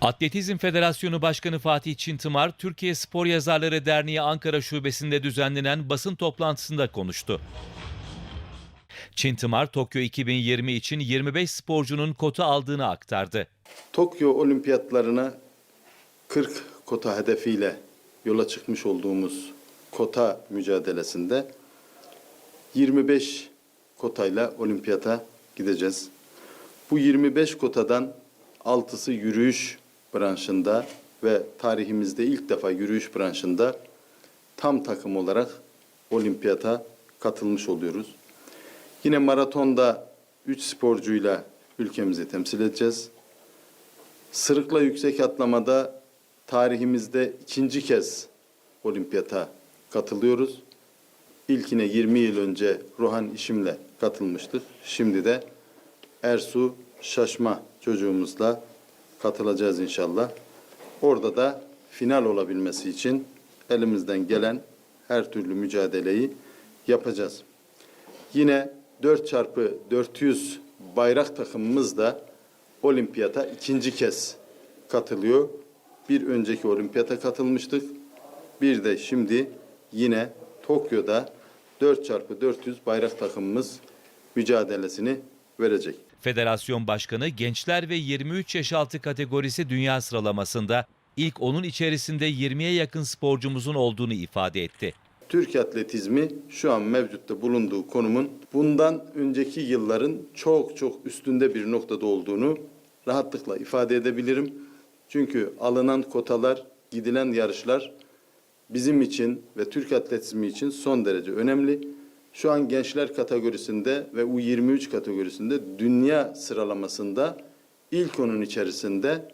Atletizm Federasyonu Başkanı Fatih Çintımar, Türkiye Spor Yazarları Derneği Ankara Şubesi'nde düzenlenen basın toplantısında konuştu. Çintımar, Tokyo 2020 için 25 sporcunun kota aldığını aktardı. Tokyo Olimpiyatlarına 40 kota hedefiyle yola çıkmış olduğumuz kota mücadelesinde 25 kotayla olimpiyata gideceğiz. Bu 25 kotadan 6'sı yürüyüş branşında ve tarihimizde ilk defa yürüyüş branşında tam takım olarak olimpiyata katılmış oluyoruz. Yine maratonda 3 sporcuyla ülkemizi temsil edeceğiz. Sırıkla yüksek atlamada tarihimizde ikinci kez olimpiyata katılıyoruz. İlkine 20 yıl önce Rohan İşim'le katılmıştık. Şimdi de Ersu Şaşma çocuğumuzla katılacağız inşallah. Orada da final olabilmesi için elimizden gelen her türlü mücadeleyi yapacağız. Yine 4 çarpı 400 bayrak takımımız da olimpiyata ikinci kez katılıyor. Bir önceki olimpiyata katılmıştık. Bir de şimdi yine Tokyo'da 4 çarpı 400 bayrak takımımız mücadelesini verecek. Federasyon Başkanı gençler ve 23 yaş altı kategorisi dünya sıralamasında ilk onun içerisinde 20'ye yakın sporcumuzun olduğunu ifade etti. Türk atletizmi şu an mevcutta bulunduğu konumun bundan önceki yılların çok çok üstünde bir noktada olduğunu rahatlıkla ifade edebilirim. Çünkü alınan kotalar, gidilen yarışlar bizim için ve Türk atletizmi için son derece önemli. Şu an gençler kategorisinde ve U23 kategorisinde dünya sıralamasında ilk onun içerisinde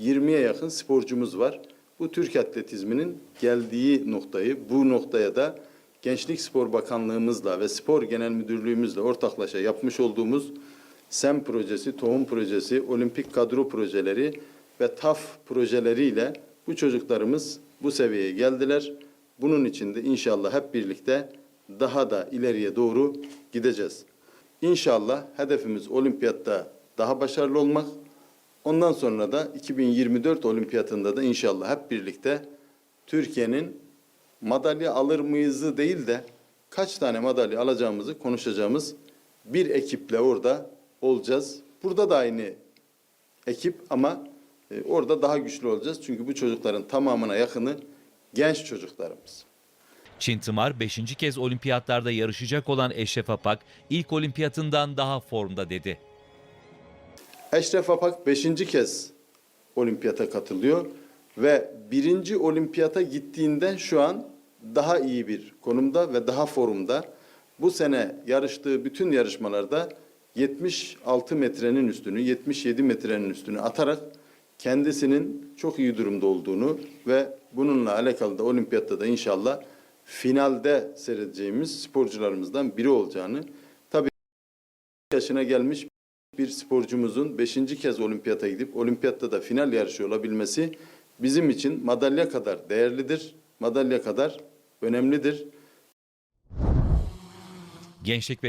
20'ye yakın sporcumuz var. Bu Türk atletizminin geldiği noktayı, bu noktaya da Gençlik Spor Bakanlığımızla ve Spor Genel Müdürlüğümüzle ortaklaşa yapmış olduğumuz SEM projesi, Tohum projesi, Olimpik kadro projeleri ve TAF projeleriyle bu çocuklarımız bu seviyeye geldiler. Bunun için de inşallah hep birlikte daha da ileriye doğru gideceğiz. İnşallah hedefimiz olimpiyatta daha başarılı olmak. Ondan sonra da 2024 olimpiyatında da inşallah hep birlikte Türkiye'nin madalya alır mıyızı değil de kaç tane madalya alacağımızı konuşacağımız bir ekiple orada olacağız. Burada da aynı ekip ama e, orada daha güçlü olacağız. Çünkü bu çocukların tamamına yakını genç çocuklarımız. Çintımar 5. kez olimpiyatlarda yarışacak olan Eşref Apak ilk olimpiyatından daha formda dedi. Eşref Apak beşinci kez olimpiyata katılıyor ve birinci olimpiyata gittiğinden şu an daha iyi bir konumda ve daha formda. Bu sene yarıştığı bütün yarışmalarda 76 metrenin üstünü, 77 metrenin üstünü atarak kendisinin çok iyi durumda olduğunu ve bununla alakalı da olimpiyatta da inşallah finalde seyredeceğimiz sporcularımızdan biri olacağını tabii yaşına gelmiş bir sporcumuzun beşinci kez olimpiyata gidip olimpiyatta da final yarışı olabilmesi bizim için madalya kadar değerlidir, madalya kadar önemlidir. Gençlik ve